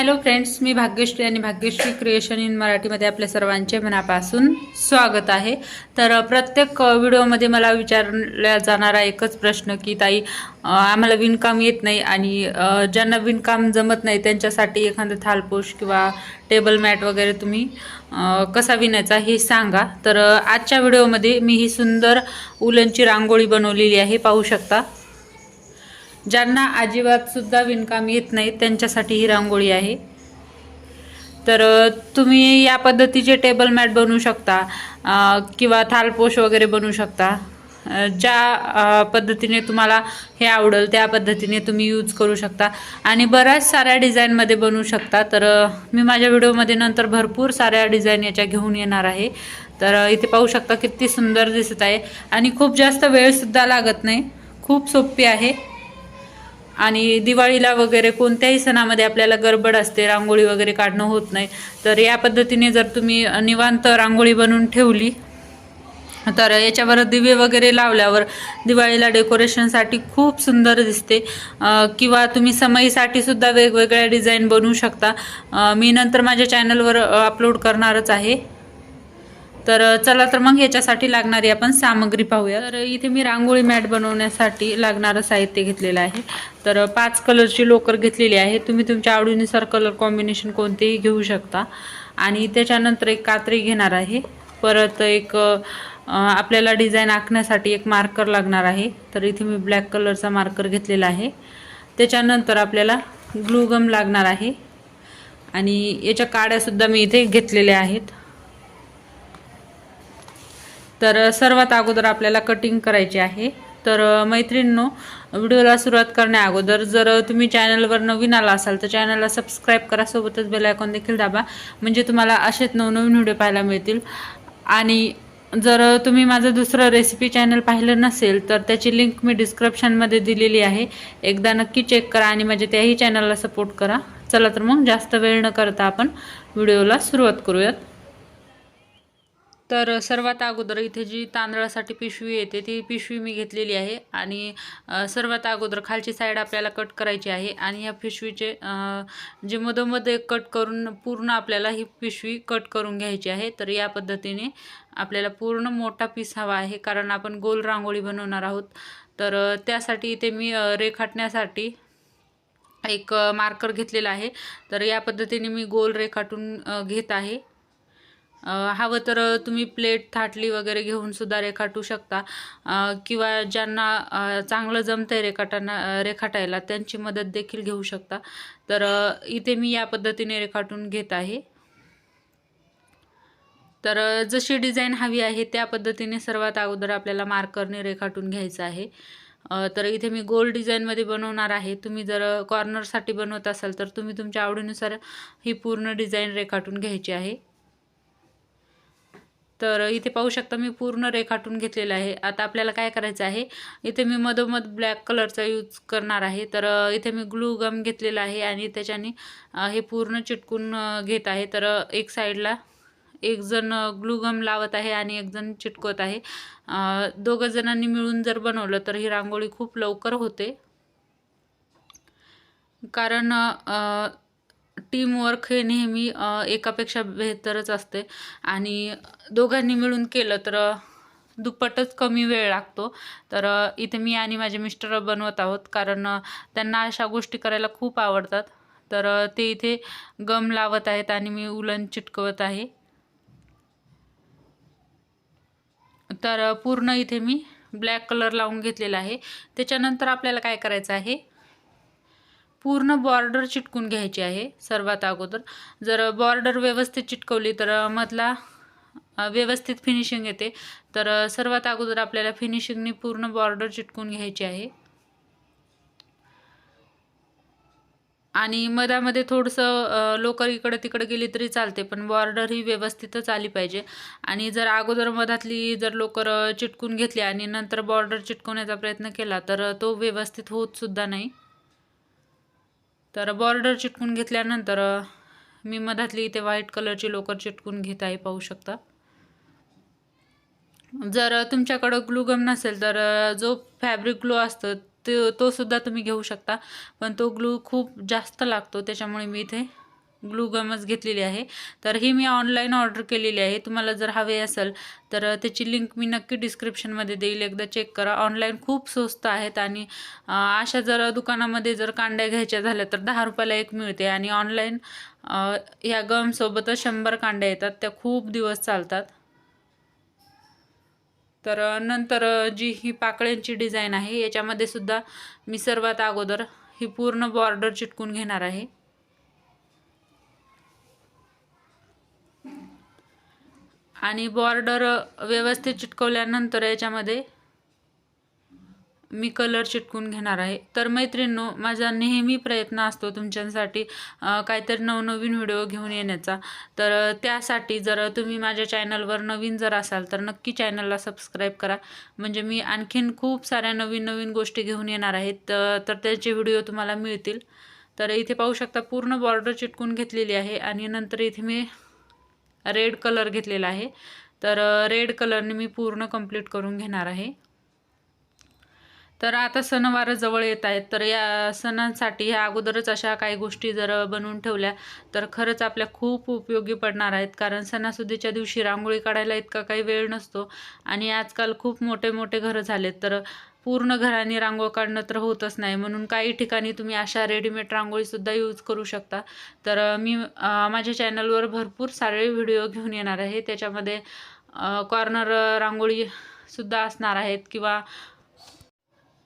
Hello friends मी भाग्यश्री आणि Bhagyashree creation in मराठीमध्ये आपल्या सर्वांचे मनापासून स्वागत आहे. तर प्रत्येक व्हिडिओमध्ये मला विचारला जाणारा एकच प्रश्न की ताई आम्हाला विणकाम येत नाही आणि ज्यांना विणकाम जमत नाही त्यांच्यासाठी एखादं थालपोश किंवा टेबल मॅट वगैरे तुम्ही कसा विणायचा हे सांगा. तर आजच्या व्हिडिओमध्ये मी ही सुंदर उलनची रांगोळी बनवलेली आहे. पाहू शकता. ज्यांना अजिबातसुद्धा विणकाम येत नाही त्यांच्यासाठी ही रांगोळी आहे. तर तुम्ही या पद्धतीचे टेबल मॅट बनवू शकता किंवा थालपोश वगैरे बनवू शकता. ज्या पद्धतीने तुम्हाला हे आवडेल त्या पद्धतीने तुम्ही यूज करू शकता. आणि बऱ्याच साऱ्या डिझाईनमध्ये बनवू शकता. तर मी माझ्या व्हिडिओमध्ये नंतर भरपूर साऱ्या डिझाईन याच्या घेऊन येणार आहे. तर इथे पाहू शकता किती सुंदर दिसत आहे. आणि खूप जास्त वेळसुद्धा लागत नाही. खूप सोपी आहे. आणि दिवाळीला वगैरे कोणत्याही सणामध्ये आपल्याला गडबड असते रांगोळी वगैरे काढणं होत नाही. तर या पद्धतीने जर तुम्ही निवांत रांगोळी बनवून ठेवली तर याच्यावर दिवे वगैरे लावल्यावर दिवाळीला डेकोरेशनसाठी खूप सुंदर दिसते. किंवा तुम्ही समईसाठी सुद्धा वेगवेगळ्या डिझाईन बनवू शकता. मी नंतर माझ्या चॅनलवर अपलोड करणारच आहे. तर चला तर मग याच्यासाठी लागणारी आपण सामग्री पाहूया. तर इथे मी रांगोळी मॅट बनवण्यासाठी लागणारं साहित्य घेतलेलं आहे. तर पाच कलरची लोकर घेतलेली आहे तुम्ही तुमच्या आवडीनुसार कलर कॉम्बिनेशन कोणतेही घेऊ शकता. आणि त्याच्यानंतर एक कात्री घेणार आहे. परत एक आपल्याला डिझाईन आखण्यासाठी एक मार्कर लागणार आहे. तर इथे मी ब्लॅक कलरचा मार्कर घेतलेला आहे. त्याच्यानंतर आपल्याला ग्लूगम लागणार आहे. आणि याच्या काड्यासुद्धा मी इथे घेतलेल्या आहेत. तर सर्वात अगोदर आपल्याला कटिंग करायची आहे. तर मैत्रिणींनो व्हिडिओला सुरुवात करण्या अगोदर जर तुम्ही चॅनलवर नवीन आला असाल तर चॅनलला सबस्क्राईब करा सोबतच बेल आयकॉन देखील दाबा म्हणजे तुम्हाला असेच नवनवीन व्हिडिओ पाहायला मिळतील. आणि जर तुम्ही माझं दुसरं रेसिपी चॅनल पाहिलं नसेल तर त्याची लिंक मी डिस्क्रिप्शनमध्ये दिलेली आहे. एकदा नक्की चेक करा आणि माझ्या त्याही चॅनलला सपोर्ट करा. चला तर मग जास्त वेळ न करता आपण व्हिडिओला सुरुवात करूयात. तर सर्वात अगोदर इथे जी तांदळासाठी पिशवी येते ती पिशवी मी घेतलेली आहे आणि सर्वात अगोदर खालची साईड आपल्याला कट करायची आहे आणि ह्या पिशवीचे जे मधोमध कट करून पूर्ण आपल्याला ही पिशवी कट करून घ्यायची आहे. तर या पद्धतीने आपल्याला पूर्ण मोठा पीस हवा आहे कारण आपण गोल रांगोळी बनवणार आहोत. तर त्यासाठी इथे मी रेखाटण्यासाठी एक मार्कर घेतलेला आहे. तर या पद्धतीने मी गोल रेखाटून घेत आहे. हवं तर तुम्ही प्लेट थाटली वगैरे घेऊन सुद्धा रेखाटू शकता. किंवा ज्यांना चांगलं जमतं आहे रेखाटाना रेखाटायला त्यांची मदत देखील घेऊ शकता. तर इथे मी या पद्धतीने रेखाटून घेत आहे. तर जशी डिझाईन हवी आहे त्या पद्धतीने सर्वात अगोदर आपल्याला मार्करने रेखाटून घ्यायचं आहे. तर इथे मी गोल डिझाईनमध्ये बनवणार आहे. तुम्ही जर कॉर्नरसाठी बनवत असाल तर तुम्ही तुमच्या आवडीनुसार ही पूर्ण डिझाईन रेखाटून घ्यायची आहे. तर इथे पाहू शकता मी पूर्ण रेखाटून घेतलेलं आहे. आता आपल्याला काय करायचं आहे? इथे मी मधोमध ब्लॅक कलरचा यूज करणार आहे. तर इथे मी ग्लू गम घेतलेला आहे आणि त्याच्याने हे पूर्ण चिटकून घेत आहे. तर एक साईडला एक जण ग्लू गम लावत आहे आणि एक जण चिटकवत आहे. दोघं जणांनी मिळून जर बनवलं तर ही रांगोळी खूप लवकर होते. कारण टीमवर्क हे नेहमी एकापेक्षा बेहतरच असते. आणि दोघांनी मिळून केलं तर दुप्पटच कमी वेळ लागतो. तर इथे मी आणि माझे मिस्टर बनवत आहोत. कारण त्यांना अशा गोष्टी करायला खूप आवडतात. तर ते इथे गम लावत आहेत आणि मी उलन चिटकवत आहे. तर पूर्ण इथे मी ब्लॅक कलर लावून घेतलेला आहे. त्याच्यानंतर आपल्याला काय करायचं आहे? पूर्ण बॉर्डर चिटकून घ्यायची आहे सर्वात अगोदर. जर बॉर्डर व्यवस्थित चिटकवली तर मधला व्यवस्थित फिनिशिंग येते. तर सर्वात अगोदर आपल्याला फिनिशिंगनी पूर्ण बॉर्डर चिटकून घ्यायची आहे. आणि मधामध्ये थोडंसं लोकर इकडं तिकडं गेली तरी चालते पण बॉर्डर ही व्यवस्थितच आली पाहिजे. आणि जर अगोदर मधातली जर लोकर चिटकून घेतली आणि नंतर बॉर्डर चिटकवण्याचा प्रयत्न केला तर तो व्यवस्थित होत सुद्धा नाही. तर बॉर्डर चिटकून घेतल्यानंतर मी मधातली इथे व्हाईट कलरची लोकर चिटकून घेत आहे पाहू शकता. जर तुमच्याकडं ग्लूगम नसेल तर जो फॅब्रिक ग्लू असतं तो तो सुद्धा तुम्ही घेऊ शकता. पण तो ग्लू खूप जास्त लागतो त्याच्यामुळे मी इथे ग्लू गमच घेतलेली आहे. तर ही मी ऑनलाईन ऑर्डर केलेली आहे. तुम्हाला जर हवे असेल तर त्याची लिंक मी नक्की डिस्क्रिप्शनमध्ये देईल. एकदा चेक करा. ऑनलाईन खूप स्वस्त आहेत आणि अशा जर दुकानामध्ये जर कांड्या घ्यायच्या झाल्या तर दहा रुपयाला एक मिळते. आणि ऑनलाईन ह्या गमसोबतच शंभर कांड्या येतात. त्या खूप दिवस चालतात. तर नंतर जी ही पाकळ्यांची डिझाईन आहे याच्यामध्ये सुद्धा मी सर्वात अगोदर ही पूर्ण बॉर्डर चिटकून घेणार आहे. आणि बॉर्डर व्यवस्थित चिटकवल्यानंतर याच्यामध्ये मी कलर चिटकून घेणार आहे. तर मैत्रिणींनो माझा नेहमी प्रयत्न असतो तुमच्यासाठी काहीतरी नवनवीन व्हिडिओ घेऊन येण्याचा. तर त्यासाठी जर तुम्ही माझ्या चॅनलवर नवीन जर असाल तर नक्की चॅनलला सबस्क्राईब करा. म्हणजे मी आणखीन खूप साऱ्या नवीन नवीन गोष्टी घेऊन येणार आहेत तर त्याचे व्हिडिओ तुम्हाला मिळतील. तर इथे पाहू शकता पूर्ण बॉर्डर चिटकून घेतलेली आहे. आणि नंतर इथे मी रेड कलर घेतलेला आहे. तर रेड कलरने मी पूर्ण कंप्लीट करून घेणार आहे. तर आता सणवार जवळ येत आहेत. तर या सणांसाठी ह्या अगोदरच अशा काही गोष्टी जर बनवून ठेवल्या तर खरंच आपल्या खूप उपयोगी पडणार आहेत. कारण सणासुदीच्या दिवशी रांगोळी काढायला इतका काही वेळ नसतो आणि आजकाल खूप मोठे मोठे घरं झालेत. तर पूर्ण घराने रांगोळ काढणं तर होतच नाही. म्हणून काही ठिकाणी तुम्ही अशा रेडीमेड रांगोळीसुद्धा यूज करू शकता. तर मी माझ्या चॅनलवर भरपूर सारे व्हिडिओ घेऊन येणार आहे. त्याच्यामध्ये कॉर्नर रांगोळीसुद्धा असणार आहेत किंवा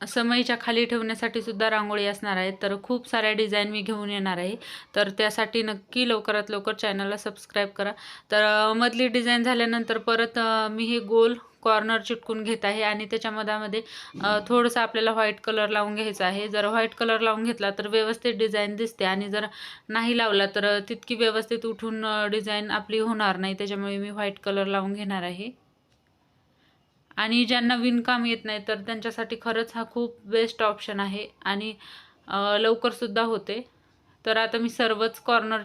समईच्या खाली ठेवण्यासाठी सुद्धा रांगोळी असणार आहेत. तर खूप साऱ्या डिझाईन मी घेऊन येणार आहे. तर त्यासाठी नक्की लवकरात लवकर चॅनलला सबस्क्राईब करा. तर मधली डिझाईन झाल्यानंतर परत मी हे गोल कॉर्नर चिटकून घेत आहे आणि त्याच्यामधामध्ये मधामध्ये थोडंसं आपल्याला व्हाईट कलर लावून घ्यायचा आहे. जर व्हाईट कलर लावून घेतला तर व्यवस्थित डिझाईन दिसते आणि जर नाही लावला तर तितकी व्यवस्थित उठून डिझाईन आपली होणार नाही. त्याच्यामुळे मी व्हाईट कलर लावून घेणार आहे. आणि ज्यांना विणकाम येत नाही तर त्यांच्यासाठी खरंच हा खूप बेस्ट ऑप्शन आहे. आणि लवकरसुद्धा होते. तर आता मी सर्वच कॉर्नर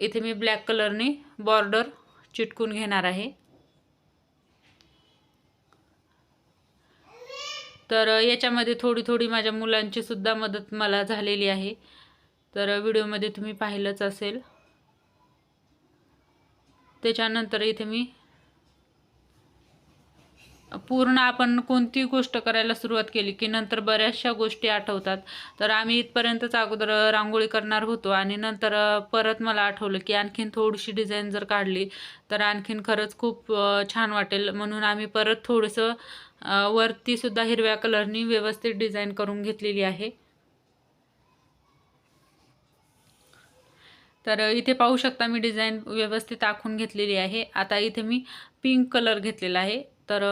इथे मी ब्लॅक कलरने बॉर्डर चिटकून घेणार आहे. तर याच्यामध्ये थोडी थोडी माझ्या मुलांची सुद्धा मदत मला झालेली आहे. तर व्हिडिओमध्ये तुम्ही पाहिलंच असेल. त्याच्यानंतर इथे मी पूर्ण आपण कोणती गोष्ट करायला सुरुवात केली की नंतर बऱ्याचशा गोष्टी आठवतात. तर आम्ही इथपर्यंतच अगोदर रांगोळी करणार होतो आणि नंतर परत मला आठवलं की आणखीन थोडीशी डिझाईन जर काढली तर आणखीन खरंच खूप छान वाटेल. म्हणून आम्ही परत थोडंसं वरतीसुद्धा हिरव्या कलरनी व्यवस्थित डिझाईन करून घेतलेली आहे. तर इथे पाहू शकता मी डिझाईन व्यवस्थित आखून घेतलेली आहे. आता इथे मी पिंक कलर घेतलेला आहे. तर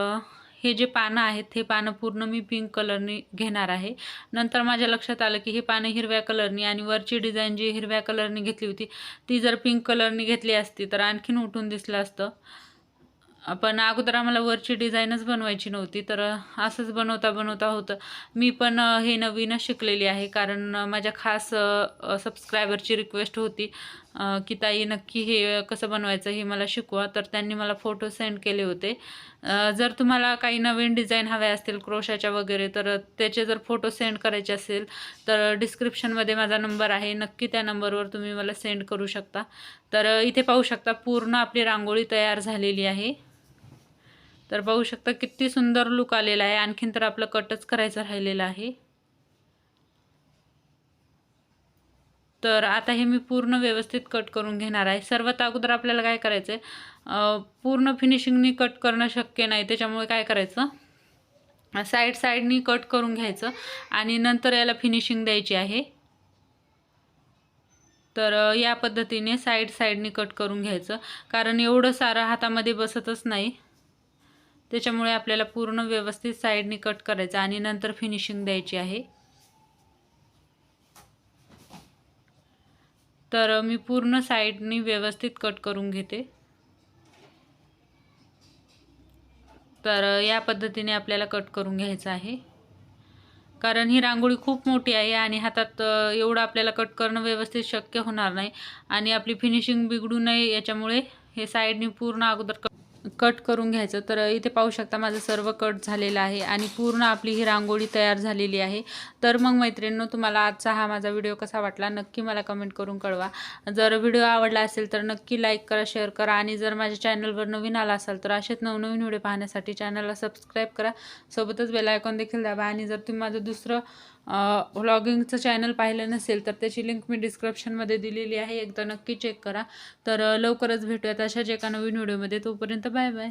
हे जे पानं आहेत हे पानं पूर्ण मी पिंक कलरनी घेणार आहे. नंतर माझ्या लक्षात आलं की हे पानं हिरव्या कलरनी आणि वरची डिझाईन जी हिरव्या कलरनी घेतली होती ती जर पिंक कलरनी घेतली असती तर आणखीन उठून दिसलं असतं. पण अगोदर आम्हाला वरची डिझाईनच बनवायची नव्हती तर असंच बनवता बनवता होतं. मी पण हे नवीनच शिकलेली आहे कारण माझ्या खास सबस्क्रायबरची रिक्वेस्ट होती. की ताई नक्की हे कसं बनवायचं हे मला शिकवा. तर त्यांनी मला फोटो सेंड केले होते. जर तुम्हाला काही नवीन डिझाईन हव्या असतील क्रोशाच्या वगैरे तर त्याचे जर फोटो सेंड करायचे असेल तर डिस्क्रिप्शनमध्ये माझा नंबर आहे. नक्की त्या नंबरवर तुम्ही मला सेंड करू शकता. तर इथे पाहू शकता पूर्ण आपली रांगोळी तयार झालेली आहे. तर पाहू शकता किती सुंदर लुक आलेला आहे. आणखीन तर आपलं कटच करायचं राहिलेलं आहे. तर आता हे मी पूर्ण व्यवस्थित कट करून घेणार आहे. सर्वात अगोदर आपल्याला काय करायचं आहे पूर्ण फिनिशिंगनी कट करणं शक्य नाही. त्याच्यामुळे काय करायचं? साईड साईडनी कट करून घ्यायचं आणि नंतर याला फिनिशिंग द्यायची आहे. तर या पद्धतीने साईड साईडनी कट करून घ्यायचं. कारण एवढं सारं हातामध्ये बसतच नाही. त्याच्यामुळे आपल्याला पूर्ण व्यवस्थित साईडनी कट करायचं आणि नंतर फिनिशिंग द्यायची आहे. तर मी पूर्ण साईडनी व्यवस्थित कट करून घेते. तर या पद्धतीने आपल्याला कट करून घ्यायचं आहे. कारण ही रांगोळी खूप मोठी आहे आणि हातात एवढं आपल्याला कट करणं व्यवस्थित शक्य होणार नाही. आणि आपली फिनिशिंग बिघडू नये याच्यामुळे हे साईडनी पूर्ण अगोदर कट कट करून घ्यायचं. तर इथे पाहू शकता माझं सर्व कट झालेलं आहे आणि पूर्ण आपली ही रांगोळी तयार झालेली आहे. तर मग मैत्रिणींनो तुम्हाला आजचा हा माझा व्हिडिओ कसा वाटला नक्की मला कमेंट करून कळवा. जर व्हिडिओ आवडला असेल तर नक्की लाईक करा शेअर करा आणि जर माझ्या चॅनलवर नवीन आला असाल तर असेच नवनवीन व्हिडिओ पाहण्यासाठी चॅनलला सबस्क्राईब करा. सोबतच बेल आयकॉन देखील दाबा आणि जर तुम्ही माझं दुसरं व्लॉगिंगचं चॅनल पाहिलं नसेल तर त्याची लिंक मी डिस्क्रिप्शनमध्ये दिलेली आहे. एकदा नक्की चेक करा. तर लवकरच भेटूयात अशाच एका नवीन व्हिडिओमध्ये तोपर्यंत बाय बाय